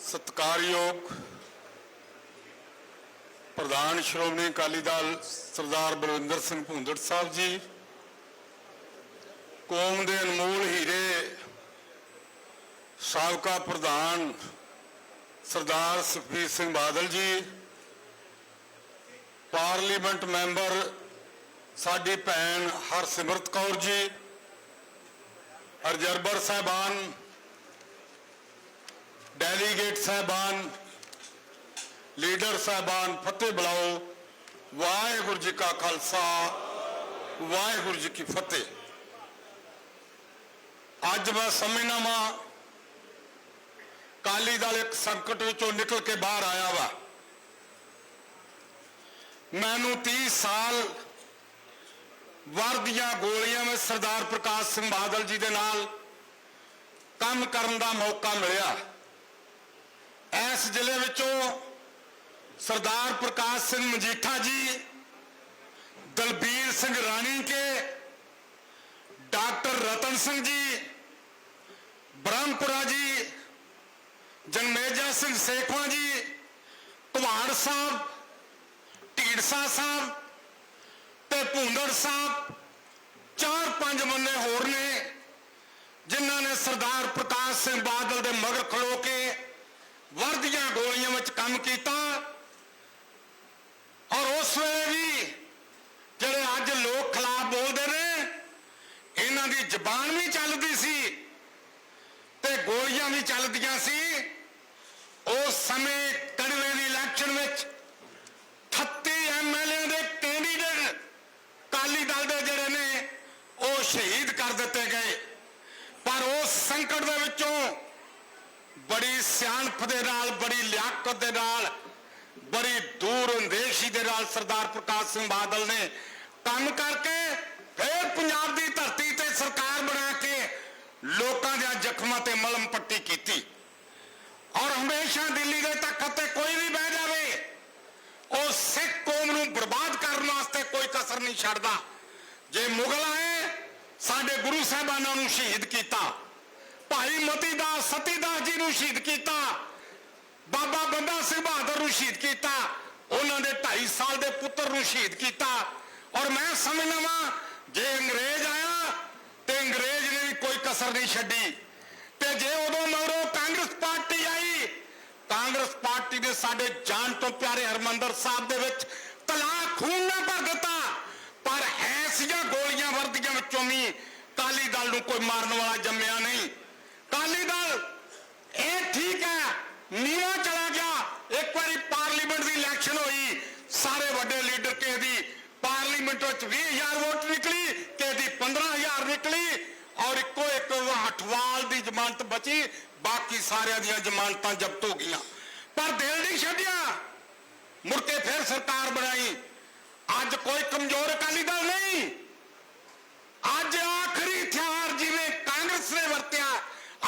ਸਤਿਕਾਰਯੋਗ ਪ੍ਰਧਾਨ ਸ਼੍ਰੋਮਣੀ ਅਕਾਲੀ ਦਲ ਸਰਦਾਰ ਬਲਵਿੰਦਰ ਸਿੰਘ ਭੁੰਦੜ ਸਾਹਿਬ ਜੀ, ਕੌਮ ਦੇ ਅਨਮੋਲ ਹੀਰੇ ਸਾਬਕਾ ਪ੍ਰਧਾਨ ਸਰਦਾਰ ਸੁਖਬੀਰ ਸਿੰਘ ਬਾਦਲ ਜੀ, ਪਾਰਲੀਮੈਂਟ ਮੈਂਬਰ ਸਾਡੀ ਭੈਣ ਹਰਸਿਮਰਤ ਕੌਰ ਜੀ ਅਰਜਰਬਰ ਸਾਹਿਬਾਨ ਡੈਲੀਗੇਟ ਸਾਹਿਬਾਨ, ਲੀਡਰ ਸਾਹਿਬਾਨ ਫਤਿਹ ਬੁਲਾਓ। ਵਾਹਿਗੁਰੂ ਜੀ ਕਾ ਖਾਲਸਾ, ਵਾਹਿਗੁਰੂ ਜੀ ਕੀ ਫਤਿਹ। ਅੱਜ ਮੈਂ ਸਮਝਣਾ ਵਾਂ ਕਾਲੀ ਦਲ ਇੱਕ ਸੰਕਟ ਵਿੱਚੋਂ ਨਿਕਲ ਕੇ ਬਾਹਰ ਆਇਆ ਵਾ। ਮੈਨੂੰ 30 ਸਾਲ ਵਰਦੀਆਂ ਗੋਲੀਆਂ ਵਿੱਚ ਸਰਦਾਰ ਪ੍ਰਕਾਸ਼ ਸਿੰਘ ਬਾਦਲ ਜੀ ਦੇ ਨਾਲ ਕੰਮ ਕਰਨ ਦਾ ਮੌਕਾ ਮਿਲਿਆ। ਇਸ ਜ਼ਿਲ੍ਹੇ ਵਿੱਚੋਂ ਸਰਦਾਰ ਪ੍ਰਕਾਸ਼ ਸਿੰਘ ਮਜੀਠਾ ਜੀ, ਦਲਬੀਰ ਸਿੰਘ ਰਾਣੀ ਕੇ, ਡਾਕਟਰ ਰਤਨ ਸਿੰਘ ਜੀ, ਬ੍ਰਹਮਪੁਰਾ ਜੀ ਜਨਮੇਜਾ ਸਿੰਘ ਸੇਖਵਾ ਜੀ, ਕੁਮਾਰ ਸਾਹਿਬ, ਢੀਡਸਾ ਸਾਹਿਬ ਤੇ ਭੁੰਦੜ ਸਾਹਿਬ, ਚਾਰ ਪੰਜ ਬੰਦੇ ਹੋਰ ਨੇ ਜਿਨ੍ਹਾਂ ਨੇ ਸਰਦਾਰ ਪ੍ਰਕਾਸ਼ ਸਿੰਘ ਬਾਦਲ ਦੇ ਮਗਰ ਖਲੋ ਕੇ ਵਰਦੀਆਂ ਗੋਲੀਆਂ ਵਿੱਚ ਕੰਮ ਕੀਤਾ। ਔਰ ਉਸ ਵੇਲੇ ਵੀ ਜਿਹੜੇ ਅੱਜ ਲੋਕ ਖਿਲਾਫ ਬੋਲਦੇ ਨੇ, ਇਹਨਾਂ ਦੀ ਜ਼ਬਾਨ ਵੀ ਚੱਲਦੀ ਸੀ ਤੇ ਗੋਲੀਆਂ ਵੀ ਚੱਲਦੀਆਂ ਸੀ। ਉਸ ਸਮੇਂ ਕੜਵੇ ਦੀ ਇਲੈਕਸ਼ਨ ਵਿੱਚ 38 ਐਮਐਲਏ ਦੇ ਕੈਂਡੀਡੇਟ ਕਾਲੀ ਦਲ ਦੇ ਜਿਹੜੇ ਨੇ, ਉਹ ਸ਼ਹੀਦ ਕਰ ਦਿੱਤੇ ਗਏ। ਪਰ ਉਸ ਸੰਕਟ ਦੇ ਵਿੱਚੋਂ ਬੜੀ ਸਿਆਣਪ ਦੇ ਨਾਲ, ਬੜੀ ਲਿਆਕਤ ਦੇ ਨਾਲ, ਬੜੀ ਦੂਰ ਅੰਦੇਸ਼ੀ ਦੇ ਨਾਲ ਸਰਦਾਰ ਪ੍ਰਕਾਸ਼ ਸਿੰਘ ਬਾਦਲ ਨੇ ਕੰਮ ਕਰਕੇ ਫਿਰ ਪੰਜਾਬ ਦੀ ਧਰਤੀ ਤੇ ਸਰਕਾਰ ਬਣਾ ਕੇ ਲੋਕਾਂ ਦੇ ਜ਼ਖਮਾਂ ਤੇ ਮਲਮ ਪੱਟੀ ਕੀਤੀ। ਔਰ ਹਮੇਸ਼ਾ ਦਿੱਲੀ ਦੇ ਤਖਤ ਤੇ ਕੋਈ ਵੀ ਬਹਿ ਜਾਵੇ, ਉਹ ਸਿੱਖ ਕੌਮ ਨੂੰ ਬਰਬਾਦ ਕਰਨ ਵਾਸਤੇ ਕੋਈ ਕਸਰ ਨਹੀਂ ਛੱਡਦਾ। ਜੇ ਮੁਗਲ ਆਏ, ਸਾਡੇ ਗੁਰੂ ਸਾਹਿਬਾਨਾਂ ਨੂੰ ਸ਼ਹੀਦ ਕੀਤਾ। ਭਾਈ ਮਤੀ ਦਾ ਸਤੀ ਨੂੰ ਸ਼ਹੀਦ ਕੀਤਾ। ਬਾਬਾ ਬੰਦਾ ਸਿੰਘ ਬਹਾਦਰ ਨੂੰ ਸ਼ਹੀਦ ਕੀਤਾ। ਉਹਨਾਂ ਦੇ 2.5 ਸਾਲ ਦੇ ਪੁੱਤਰ ਨੂੰ ਸ਼ਹੀਦ ਕੀਤਾ। ਔਰ ਮੈਂ ਸਮਝਦਾ ਵਾਂ, ਜੇ ਅੰਗਰੇਜ਼ ਆਇਆ, ਤੇ ਅੰਗਰੇਜ਼ ਨੇ ਵੀ ਕੋਈ ਕਸਰ ਨਹੀਂ ਛੱਡੀ। ਤੇ ਜੇ ਉਦੋਂ ਮਗਰੋਂ ਕਾਂਗਰਸ ਪਾਰਟੀ ਆਈ, ਕਾਂਗਰਸ ਪਾਰਟੀ ਨੇ ਸਾਡੇ ਜਾਨ ਤੋਂ ਪਿਆਰੇ ਹਰਮੰਦਰ ਸਾਹਿਬ ਦੇ ਵਿੱਚ ਤਲਾ ਖੂਨ ਨਾ ਭਰ ਦਿੱਤਾ। ਪਰ ਐਸੀਆਂ ਗੋਲੀਆਂ ਵਰਦੀਆਂ ਵਿੱਚੋਂ ਵੀ ਕਾਲੀ ਦਲ ਨੂੰ ਕੋਈ ਮਾਰਨ ਵਾਲਾ ਜੰਮਿਆ ਨਹੀਂ। ਕਾਲੀ ਦਲ ਇਹ ਠੀਕ ਹੈ। ਨੀਵਾ ਚਲਾ ਗਿਆ। ਇੱਕ ਵਾਰੀ ਪਾਰਲੀਮੈਂਟ ਦੀ ਇਲੈਕਸ਼ਨ ਹੋਈ। ਸਾਰੇ ਵੱਡੇ ਲੀਡਰ ਕਿਸੇ ਦੀ ਪਾਰਲੀਮੈਂਟ ਵਿੱਚ 20000 ਵੋਟ ਨਿਕਲੀ, ਕਿਸੇ ਦੀ 15000 ਨਿਕਲੀ ਔਰ ਇੱਕੋ ਇੱਕ ਹਟਵਾਲ ਦੀ ਜ਼ਮਾਨਤ ਬਚੀ। ਬਾਕੀ ਸਾਰਿਆਂ ਦੀਆਂ ਜ਼ਮਾਨਤਾਂ ਜ਼ਬਤ ਹੋ ਗਈਆਂ। ਪਰ ਦਿਲ ਨਹੀਂ ਛੱਡਿਆ। ਮੁੜ ਕੇ ਫਿਰ ਸਰਕਾਰ ਬਣਾਈ ਅੱਜ ਕੋਈ ਕਮਜ਼ੋਰ ਅਕਾਲੀ ਦਲ ਨਹੀਂ ਅੱਜ ਆਖਰੀ ਹਥਿਆਰ ਜਿਵੇਂ ਕਾਂਗਰਸ ਨੇ ਵਰਤਿਆ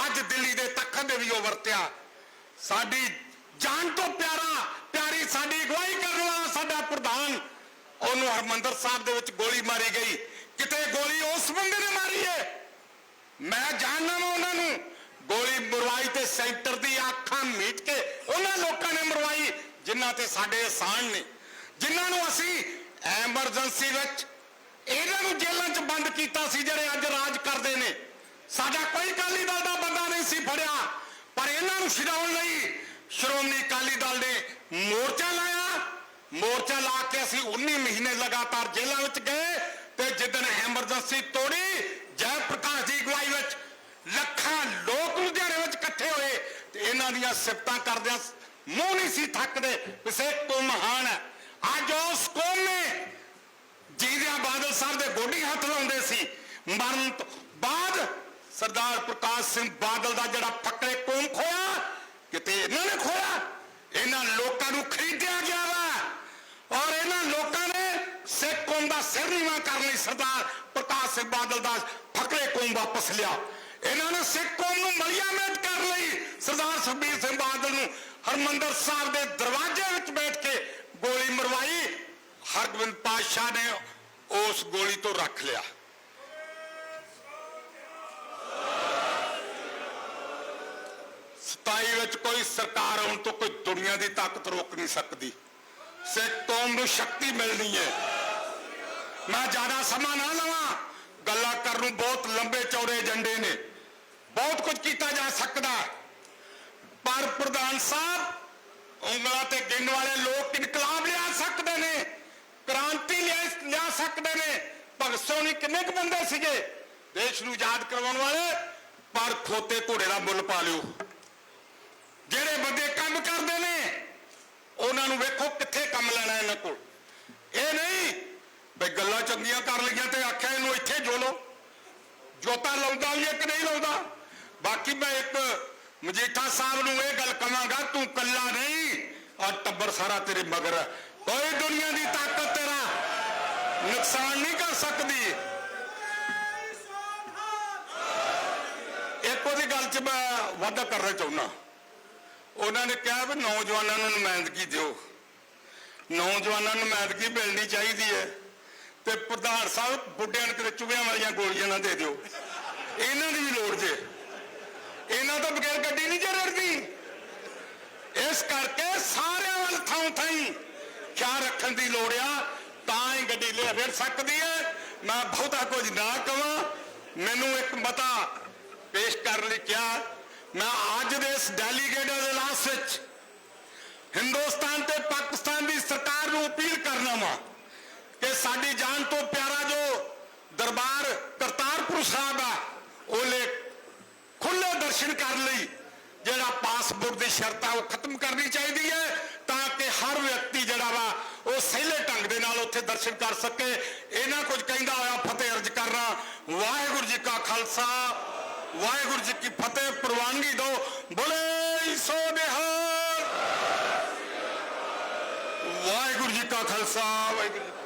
ਅੱਜ ਦਿੱਲੀ ਦੇ ਤਖਤ ਦੇ ਵੀ ਉਹ ਵਰਤਿਆ ਸਾਡੀ ਜਾਨ ਤੋਂ ਪਿਆਰਾ, ਪਿਆਰੀ ਸਾਡੀ ਅਗਵਾਈ ਕਰਨ ਵਾਲਾ ਸਾਡਾ ਪ੍ਰਧਾਨ। ਉਹਨੂੰ ਹਰਮੰਦਰ ਸਾਹਿਬ ਦੇ ਵਿੱਚ ਗੋਲੀ ਮਾਰੀ ਗਈ। ਕਿਤੇ ਗੋਲੀ ਉਸ ਬੰਦੇ ਨੇ ਮਾਰੀ ਹੈ ਮੈਂ ਜਾਣਦਾ ਵਾਂ ਉਹਨਾਂ ਨੂੰ। ਗੋਲੀ ਮਰਵਾਈ ਤੇ ਸੈਂਟਰ ਦੀ ਅੱਖਾਂ ਮੀਟ ਕੇ ਉਹਨਾਂ ਲੋਕਾਂ ਨੇ ਮਰਵਾਈ, ਜਿਨ੍ਹਾਂ ਤੇ ਸਾਡੇ ਆਸਾਨ ਨੇ। ਜਿਨ੍ਹਾਂ ਨੂੰ ਅਸੀਂ ਐਮਰਜੈਂਸੀ ਵਿੱਚ ਇਹਨਾਂ ਨੂੰ ਜੇਲ੍ਹਾਂ 'ਚ ਬੰਦ ਕੀਤਾ ਸੀ, ਜਿਹੜੇ ਅੱਜ ਰਾਜ ਕਰਦੇ ਨੇ। ਸਾਡਾ ਕੋਈ ਅਕਾਲੀ ਦਲ ਦਾ ਬੰਦਾ ਨਹੀਂ ਸੀ ਫੜਿਆ। ਪਰ ਇਹਨਾਂ ਨੂੰ ਛਡਾਉਣ ਲਈ ਸ਼੍ਰੋਮਣੀ ਅਕਾਲੀ ਦਲ ਨੇ ਮੋਰਚਾ ਲਾਇਆ। ਮੋਰਚਾ ਲਾ ਕੇ ਅਸੀਂ 19 ਮਹੀਨੇ ਲਗਾਤਾਰ ਜੇਲ੍ਹਾਂ ਵਿੱਚ ਗਏ ਤੇ ਜਿੱਦਣ ਐਮਰਜੈਂਸੀ ਤੋੜੀ ਜੈ ਪ੍ਰਕਾਸ਼ ਦੀ ਅਗਵਾਈ ਵਿੱਚ ਲੱਖਾਂ ਲੋਕ ਲੁਧਿਆਣੇ ਵਿੱਚ ਇਕੱਠੇ ਹੋਏ ਤੇ ਇਹਨਾਂ ਦੀਆਂ ਸਿਫਤਾਂ ਕਰਦਿਆਂ ਮੂੰਹ ਨਹੀਂ ਸੀ ਥੱਕਦੇ ਕਿਸੇ ਤੋਂ ਮਹਾਨ ਅੱਜ ਉਸ ਕੌਮ ਨੇ ਜੀਦਿਆਂ ਬਾਦਲ ਸਾਹਿਬ ਦੇ ਗੋਡੀ ਹੱਥ ਲਾਉਂਦੇ ਸੀ। ਮਰਨ ਤੋਂ ਬਾਅਦ ਸਰਦਾਰ ਪ੍ਰਕਾਸ਼ ਸਿੰਘ ਬਾਦਲ ਦਾ ਜਿਹੜਾ ਫੱਕਰੇ ਕੌਮ ਖੋਇਆ, ਕਿਤੇ ਇਹਨਾਂ ਨੇ ਖੋਇਆ? ਇਹਨਾਂ ਲੋਕਾਂ ਨੂੰ ਖਰੀਦਿਆ ਗਿਆ ਵਾ। ਔਰ ਇਹਨਾਂ ਲੋਕਾਂ ਨੇ ਸਿੱਖ ਕੌਮ ਦਾ ਸਿਰ ਨੀਵਾਂ ਕਰਨ ਲਈ ਸਰਦਾਰ ਪ੍ਰਕਾਸ਼ ਸਿੰਘ ਬਾਦਲ ਦਾ ਫਕਰੇ ਕੌਮ ਵਾਪਸ ਲਿਆ। ਇਹਨਾਂ ਨੇ ਸਿੱਖ ਕੌਮ ਨੂੰ ਮਲਿਆਮਤ ਕਰ ਲਈ ਸਰਦਾਰ ਸੁਖਬੀਰ ਸਿੰਘ ਬਾਦਲ ਨੂੰ ਹਰਮੰਦਰ ਸਾਹਿਬ ਦੇ ਦਰਵਾਜ਼ੇ ਵਿੱਚ ਬੈਠ ਕੇ ਗੋਲੀ ਮਰਵਾਈ। ਹਰਗੋਬਿੰਦ ਪਾਤਸ਼ਾਹ ਨੇ ਉਸ ਗੋਲੀ ਤੋਂ ਰੱਖ ਲਿਆ। 27 ਵਿੱਚ ਕੋਈ ਸਰਕਾਰ ਆਉਣ ਤੋਂ ਕੋਈ ਦੁਨੀਆ ਦੀ ਤਾਕਤ ਰੋਕ ਨਹੀਂ ਸਕਦੀ। ਸਿੱਖ ਕੌਮ ਨੂੰ ਸ਼ਕਤੀ ਮਿਲਣੀ ਹੈ। ਮੈਂ ਜ਼ਿਆਦਾ ਸਮਾਂ ਨਾ ਲਵਾਂ। ਗੱਲਾਂ ਕਰਨ ਨੂੰ ਬਹੁਤ ਲੰਬੇ ਚੌੜੇ ਏਜੰਡੇ ਨੇ। ਬਹੁਤ ਕੁਝ ਕੀਤਾ ਜਾ ਸਕਦਾ। ਪਰ ਪ੍ਰਧਾਨ ਸਾਹਿਬ, ਉਂਗਲਾਂ ਤੇ ਗਿਣ ਵਾਲੇ ਲੋਕ ਇਨਕਲਾਬ ਲਿਆ ਸਕਦੇ ਨੇ। ਕ੍ਰਾਂਤੀ ਲਿਆ ਲਿਆ ਸਕਦੇ ਨੇ। ਭਗਤ ਸਿੰਘ ਕਿੰਨੇ ਕੁ ਬੰਦੇ ਸੀਗੇ? ਦੇਸ਼ ਨੂੰ ਆਜ਼ਾਦ ਕਰਵਾਉਣ ਵਾਲੇ? ਪਰ ਖੋਤੇ ਘੋੜੇ ਦਾ ਮੁੱਲ ਪਾ ਲਿਓ। ਜਿਹੜੇ ਬੰਦੇ ਕੰਮ ਕਰਦੇ ਨੇ, ਉਹਨਾਂ ਨੂੰ ਵੇਖੋ ਕਿੱਥੇ ਕੰਮ ਲੈਣਾ ਇਹਨਾਂ ਕੋਲ। ਇਹ ਨਹੀਂ ਬਈ ਗੱਲਾਂ ਚੰਗੀਆਂ ਕਰ ਲਈਆਂ ਤੇ ਆਖਿਆ ਇਹਨੂੰ ਇੱਥੇ ਜੋ ਲੋ ਜੋਤਾ ਲਾਉਂਦਾ ਵੀ ਇੱਕ ਨਹੀਂ ਲਾਉਂਦਾ? ਬਾਕੀ ਮੈਂ ਇੱਕ ਮਜੀਠਾ ਸਾਹਿਬ ਨੂੰ ਇਹ ਗੱਲ ਕਵਾਂਗਾ ਤੂੰ ਕੱਲਾ ਨਹੀਂ ਆ ਟੱਬਰ ਸਾਰਾ ਤੇਰੇ ਮਗਰ ਹੈ ਕੋਈ ਦੁਨੀਆ ਦੀ ਤਾਕਤ ਤੇਰਾ ਨੁਕਸਾਨ ਨਹੀਂ ਕਰ ਸਕਦੀ। ਇੱਕ ਉਹਦੀ ਗੱਲ 'ਚ ਮੈਂ ਵਾਅਦਾ ਕਰਨਾ ਚਾਹੁੰਦਾ। ਉਹਨਾਂ ਨੇ ਕਿਹਾ ਵੀ ਨੌਜਵਾਨਾਂ ਨੂੰ ਨੁਮਾਇੰਦਗੀ ਦਿਓ। ਨੌਜਵਾਨਾਂ ਨੂੰ ਨੁਮਾਇੰਦਗੀ ਮਿਲਣੀ ਚਾਹੀਦੀ ਹੈ ਤੇ ਪ੍ਰਧਾਨ ਸਾਹਿਬ ਬੁੱਢਿਆਂ ਨੂੰ ਕਿਤੇ ਚੁਗਿਆਂ ਵਾਲੀਆਂ ਗੋਲੀਆਂ ਨਾ ਦੇ ਦਿਓ। ਇਹਨਾਂ ਦੀ ਲੋੜ ਜੇ। ਇਹਨਾਂ ਤੋਂ ਬਗੈਰ ਗੱਡੀ ਨਹੀਂ ਜੇ ਰੜਦੀ। ਇਸ ਕਰਕੇ ਸਾਰਿਆਂ ਵੱਲ ਥਾਂ ਥਾਈ ਖਿਆਲ ਰੱਖਣ ਦੀ ਲੋੜ ਆ, ਤਾਂ ਹੀ ਗੱਡੀ ਲੈ ਫਿਰ ਸਕਦੀ ਹੈ। ਮੈਂ ਬਹੁਤਾ ਕੁਝ ਨਾ ਕਵਾਂ ਮੈਨੂੰ ਇੱਕ ਮਤਾ ਪੇਸ਼ ਕਰਨ ਲਈ ਕਿਹਾ ਮੈਂ ਅੱਜ ਦੇ ਇਸ ਡੈਲੀਗੇਟ ਦੇ ਵਿੱਚ ਹਿੰਦੁਸਤਾਨ ਤੇ ਪਾਕਿਸਤਾਨ ਦੀ ਸਰਕਾਰ ਨੂੰ ਅਪੀਲ ਕਰਨਾ ਵਾ ਕਿ ਸਾਡੀ ਜਾਨ ਤੋਂ ਪਿਆਰਾ ਜੋ ਦਰਬਾਰ ਕਰਤਾਰਪੁਰ ਸਾਹਿਬ ਆ, ਉਹਲੇ ਖੁੱਲੇ ਦਰਸ਼ਨ ਕਰਨ ਲਈ ਜਿਹੜਾ ਪਾਸਪੋਰਟ ਦੀ ਸ਼ਰਤ ਆ, ਉਹ ਖਤਮ ਕਰਨੀ ਚਾਹੀਦੀ ਹੈ ਤਾਂ ਕਿ ਹਰ ਵਿਅਕਤੀ ਜਿਹੜਾ ਵਾ, ਉਹ ਸਹਿਲੇ ਢੰਗ ਦੇ ਨਾਲ ਉੱਥੇ ਦਰਸ਼ਨ ਕਰ ਸਕੇ। ਇਹਨਾਂ ਕੁਝ ਕਹਿੰਦਾ ਹੋਇਆ, ਫਤਿਹ ਅਰਜ ਕਰਨਾ। ਵਾਹਿਗੁਰੂ ਜੀ ਕਾ ਖਾਲਸਾ ਵਾਹਿਗੁਰੂ ਜੀ ਕੀ ਫਤਿਹ ਪ੍ਰਵਾਨਗੀ ਦਿਓ। ਬੋਲੇ ਸੋ ਨਿਹਾਲ ਵਾਹਿਗੁਰੂ ਜੀ ਕਾ ਖਾਲਸਾ ਵਾਹਿਗੁਰੂ